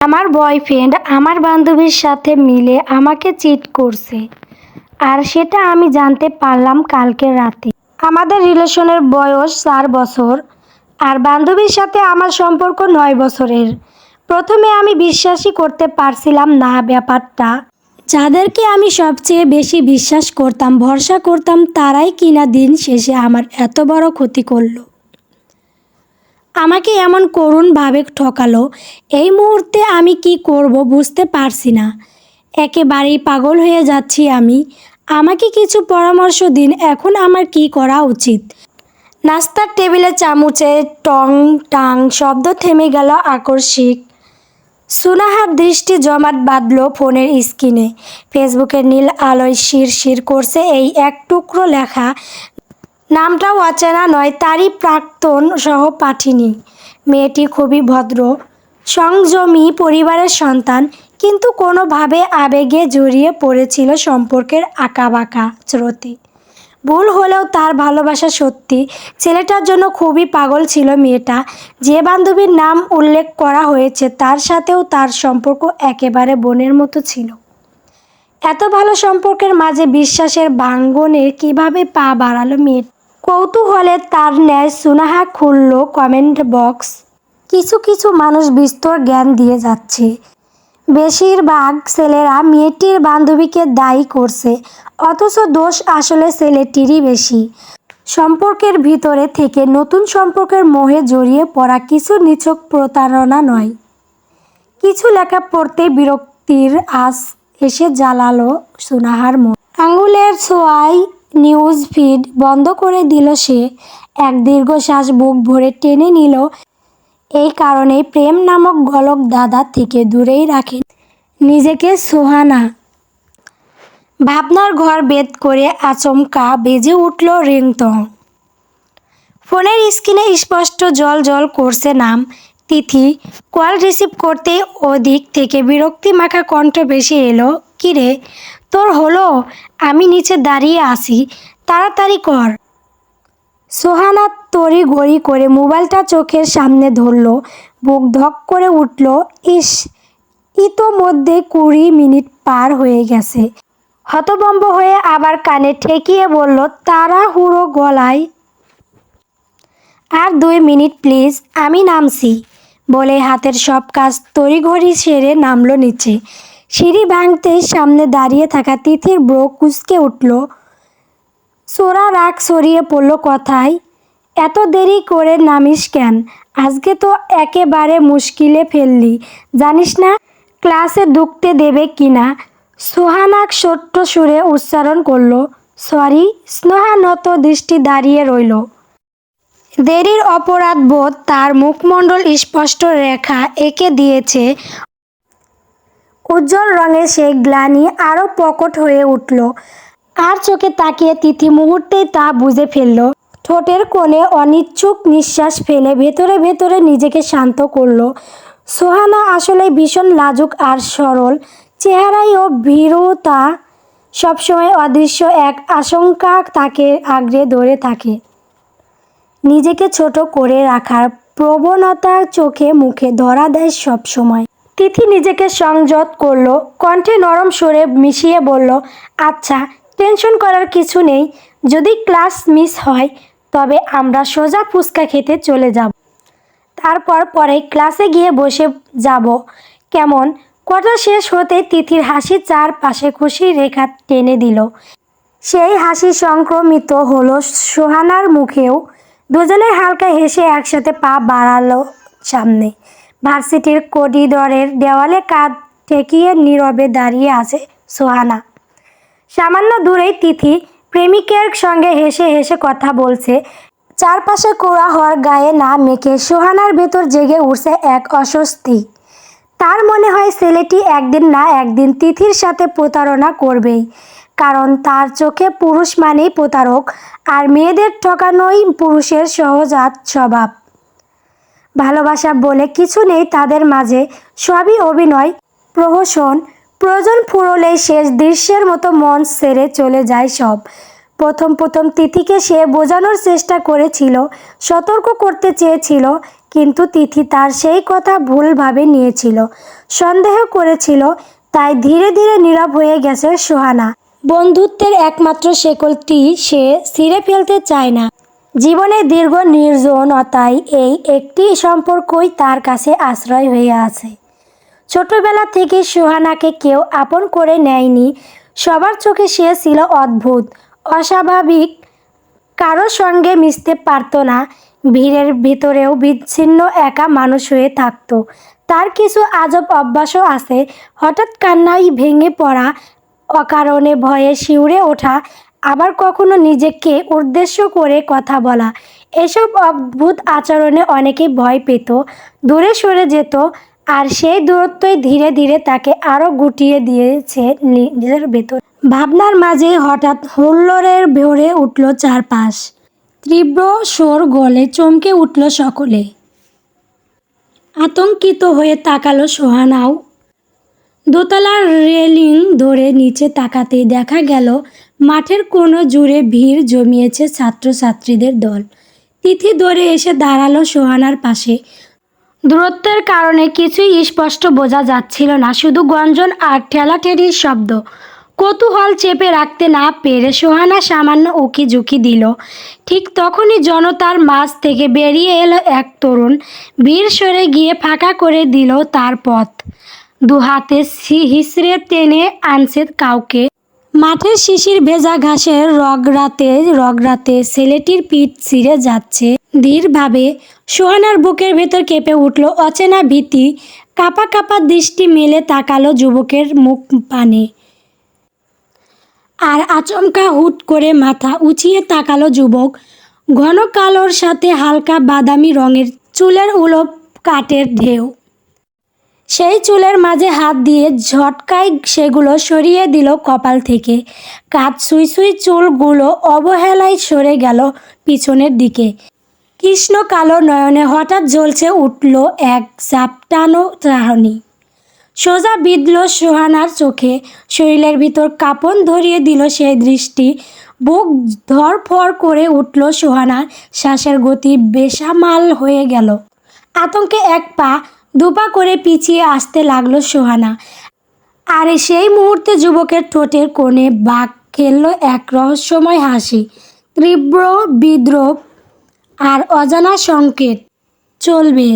আমার বয়ফ্রেন্ড আমার বান্ধবীর সাথে মিলে আমাকে চিট করছে। আর সেটা আমি জানতে পারলাম কালকে রাতে। আমাদের রিলেশনের বয়স চার বছর, আর বান্ধবীর সাথে আমার সম্পর্ক নয় বছরের। প্রথমে আমি বিশ্বাসই করতে পারছিলাম না ব্যাপারটা। যাদেরকে আমি সবচেয়ে বেশি বিশ্বাস করতাম, ভরসা করতাম, তারাই কিনা দিন শেষে আমার এত বড় ক্ষতি করল। আমাকে এমন করুণভাবে ঠকালো। এই মুহূর্তে আমি কি করব বুঝতে পারছি না। একেবারেই পাগল হয়ে যাচ্ছি আমি। আমাকে কিছু পরামর্শ দিন, এখন আমার কি করা উচিত? নাস্তার টেবিলে চামচে টং টাং শব্দ থেমে গেল আকস্মিক। সুনাহার দৃষ্টি জমাট বাঁধল ফোনের স্ক্রিনে। ফেসবুকের নীল আলোয় শির শির করছে এই এক টুকরো লেখা নামটাও অচেনা নয়, তারই প্রাক্তন সহ সহপাঠিনী মেয়েটি খুবই ভদ্র, সংযমী পরিবারের সন্তান, কিন্তু কোনোভাবে আবেগে জড়িয়ে পড়েছিল সম্পর্কের আঁকাবাঁকা স্রোতে। ভুল হলেও তার ভালোবাসা সত্যি। ছেলেটার জন্য খুবই পাগল ছিল মেয়েটা। যে বান্ধবীর নাম উল্লেখ করা হয়েছে, তার সাথেও তার সম্পর্ক একেবারে বোনের মতো ছিল। এত ভালো সম্পর্কের মাঝে বিশ্বাসের বাঙ্গনে কীভাবে পা বাড়ালো মেয়ে কৌতূহলে তার ন্যায় সুনাহা খুলল কমেন্ট বক্স কিছু কিছু মানুষ বিস্তর জ্ঞান দিয়ে যাচ্ছে। বেশিরভাগ ছেলেরা মেয়েটির বান্ধবীকে দায়ী করছে, অথচ দোষ আসলে ছেলেটিরই বেশি। সম্পর্কের ভিতরে থেকে নতুন সম্পর্কের মোহে জড়িয়ে পড়া কিছু নিছক প্রতারণা নয়। কিছু লেখা পড়তে বিরক্তির আস এসে জ্বালালো সুনাহার মন। আঙ্গুলের ছোঁয়ায় নিউজ ফিড বন্ধ করে দিল সে। এক দীর্ঘশ্বাস বুক ভরে টেনে নিল। এই কারণেই প্রেম নামক গলক দাদা থেকে দূরেই রাখে। নিজেকে সোহানা। ভাবনার ঘর বেদ করে আচমকা বেজে উঠল রিংটং। ফোনের স্ক্রিনে স্পষ্ট জল জল করছে নাম, তিথি, কল রিসিভ করতে ওদিক থেকে বিরক্তি মাখা কণ্ঠ বেশি এলো, কিরে তোর হলো, আমি নিচে দাঁড়িয়ে আসি তাড়াতাড়ি কর। সোহানা তড়ি গড়ি করে মোবাইলটা চোখের সামনে ধরলো, বুক ধক করে উঠল, ইস, ইতোমধ্যে কুড়ি মিনিট পার হয়ে গেছে। হতবম্ব হয়ে আবার কানে ঠেকিয়ে বলল, তাড়াহুড়ো গলায়। আর দুই মিনিট প্লিজ, আমি নামছি। বলে হাতের সব কাজ তড়িঘড়ি সেরে নামলো নিচে। সিঁড়ি ভাঙতে সামনে দাঁড়িয়ে থাকা তিথির ব্রো কুচকে উঠল। সোরা রাগ সরিয়ে পড়ল কথায়, এত দেরি করে নামিস কেন? আজকে তো একেবারে মুশকিলে ফেললি। জানিস না, ক্লাসে ঢুকতে দেবে কিনা সোহানাক ছোট্ট সুরে উচ্চারণ করল, সরি, স্নেহানত দৃষ্টি দাঁড়িয়ে রইল। দেরির অপরাধ বোধ তার মুখমণ্ডল স্পষ্ট রেখা এঁকে দিয়েছে। উজ্জ্বল রঙের সেই গ্লানি আরও প্রকট হয়ে উঠল। আর চোখে তাকিয়ে তিথি মুহূর্তেই তা বুঝে ফেলল। ঠোঁটের কোণে অনিচ্ছুক নিঃশ্বাস ফেলে ভেতরে ভেতরে নিজেকে শান্ত করল। সোহানা আসলে ভীষণ লাজুক আর সরল। চেহারায় ও ভীরুতা সবসময় অদৃশ্য এক আশঙ্কা তাকে আগড়ে ধরে থাকে। নিজেকে ছোট করে রাখার প্রবণতা চোখে মুখে ধরা দেয় সব সময় তিথি নিজেকে সংযত করল, কণ্ঠে নরম সরে মিশিয়ে বলল আচ্ছা টেনশন করার কিছু নেই, যদি ক্লাস মিস হয়, তবে আমরা সোজা ফুচকা খেতে চলে যাব। তারপর পরে ক্লাসে গিয়ে বসে যাব। কেমন? কথা শেষ হতে তিথির হাসি চারপাশে খুশি রেখা টেনে দিল। সেই হাসি সংক্রমিত হলো সোহানার মুখেও। দুজনের হালকা হেসে একসাথে পা বাড়ালো সামনে। ভার্সিটির করিডরের দেওয়ালে কাঁধ ঠেকিয়ে নীরবে দাঁড়িয়ে আছে সোহানা। সামান্য দূরেই তিথি প্রেমিকের সঙ্গে হেসে হেসে কথা বলছে। চারপাশে কোড়া হওয়ার গায়ে না মেখে সোহানার ভেতর জেগে উঠছে এক অস্বস্তি। তার মনে হয় ছেলেটি একদিন না একদিন তিথির সাথে প্রতারণা করবেই, কারণ তার চোখে পুরুষ মানেই প্রতারক আর মেয়েদের ঠকানোই পুরুষের সহজাত স্বভাব। ভালোবাসা বলে কিছু নেই তাদের মাঝে। সবই অভিনয়, প্রহসন, প্রয়োজন ফুরলেই শেষ দৃশ্যের মতো মন সেরে চলে যায় সব। প্রথম প্রথম তিথিকে সে বোঝানোর চেষ্টা করেছিল, সতর্ক করতে চেয়েছিল, কিন্তু তিথি তার সেই কথা ভুলভাবে নিয়েছিল। সন্দেহ করেছিল, তাই ধীরে ধীরে নীরব হয়ে গেছে সোহানা। বন্ধুত্বের একমাত্র শেকলটি সে ছিঁড়ে ফেলতে চায় না। জীবনের দীর্ঘ নির্জনতায় এই একটি সম্পর্কই তার কাছে আশ্রয় হয়ে আছে। ছোটবেলা থেকে সুহানাকে কেউ আপন করে নেয়নি। সবার চোখে সে ছিল অদ্ভুত, অস্বাভাবিক কারোর সঙ্গে মিশতে পারতো না, ভিড়ের ভিতরেও বিচ্ছিন্ন একা মানুষ হয়ে থাকতো। তার কিছু আজব অভ্যাসও আছে। হঠাৎ কান্নায় ভেঙে পড়া, অকারণে ভয়ে শিউরে ওঠা আবার কখনো নিজেকে উদ্দেশ্য করে কথা বলা। এসব অদ্ভুত আচরণে অনেকে ভয় পেত, দূরে সরে যেত, আর সেই দূরত্বই ধীরে ধীরে তাকে আরও গুটিয়ে দিয়েছে নিজের ভেতর। ভাবনার মাঝে হঠাৎ হুল্লোড়ের ভরে উঠল চারপাশ। তীব্র সোর গলে চমকে উঠল সকলে। আতঙ্কিত হয়ে তাকালো সোহানাও। দোতলার রেলিং ধরে নিচে তাকাতেই দেখা গেল মাঠের কোনো জুড়ে ভিড় জমিয়েছে ছাত্রছাত্রীদের দল। তিথি ধরে এসে দাঁড়াল সোহানার পাশে। দূরত্বের কারণে কিছুই স্পষ্ট বোঝা যাচ্ছিল না, শুধু গঞ্জন আর ঠেলাঠেলির শব্দ। কৌতূহল চেপে রাখতে না পেরে সোহানা সামান্য উকি ঝুঁকি দিল। ঠিক তখনই জনতার মাঝ থেকে বেরিয়ে এলো এক তরুণ। ভিড় সরে গিয়ে ফাঁকা করে দিল তার পথ। দু হাতে হিসড়ে টেনে আনছে কাউকে। মাঠের শিশির ভেজা ঘাসের রগরাতে রগরাতে ছেলেটির পিঠ ছিঁড়ে যাচ্ছে। ধীরভাবে সোহানার বুকের ভেতর কেঁপে উঠল অচেনা ভীতি। কাপা কাপা দৃষ্টি মেলে তাকালো যুবকের মুখ পানে। আর আচমকা হুট করে মাথা উঁচিয়ে তাকালো যুবক। ঘন কালোর সাথে হালকা বাদামি রঙের চুলের উলপ কাটের ঢেউ। সেই চুলের মাঝে হাত দিয়ে ঝটকায় সেগুলো সরিয়ে দিল কপাল থেকে। কাত সুই সুই চুলগুলো অবহেলায় সরে গেল পিছনের দিকে। কৃষ্ণ কালো নয়নে হঠাৎ জ্বলছে উঠল এক চাপটানো চাহনি সোজা বিঁধল সোহানার চোখে, শরীরের ভিতর কাঁপন ধরিয়ে দিল সেই দৃষ্টি। বুক ধরফর করে উঠল সোহানার, শ্বাসের গতি বেসামাল হয়ে গেল। আতঙ্কে এক পা দুপা করে পিছিয়ে আসতে লাগল সোহানা। আর সেই মুহূর্তে যুবকের ঠোঁটের কোণে বাঘ খেলল এক রহস্যময় হাসি। তীব্র বিদ্রোপ আর অজানা সংকেত চলবে।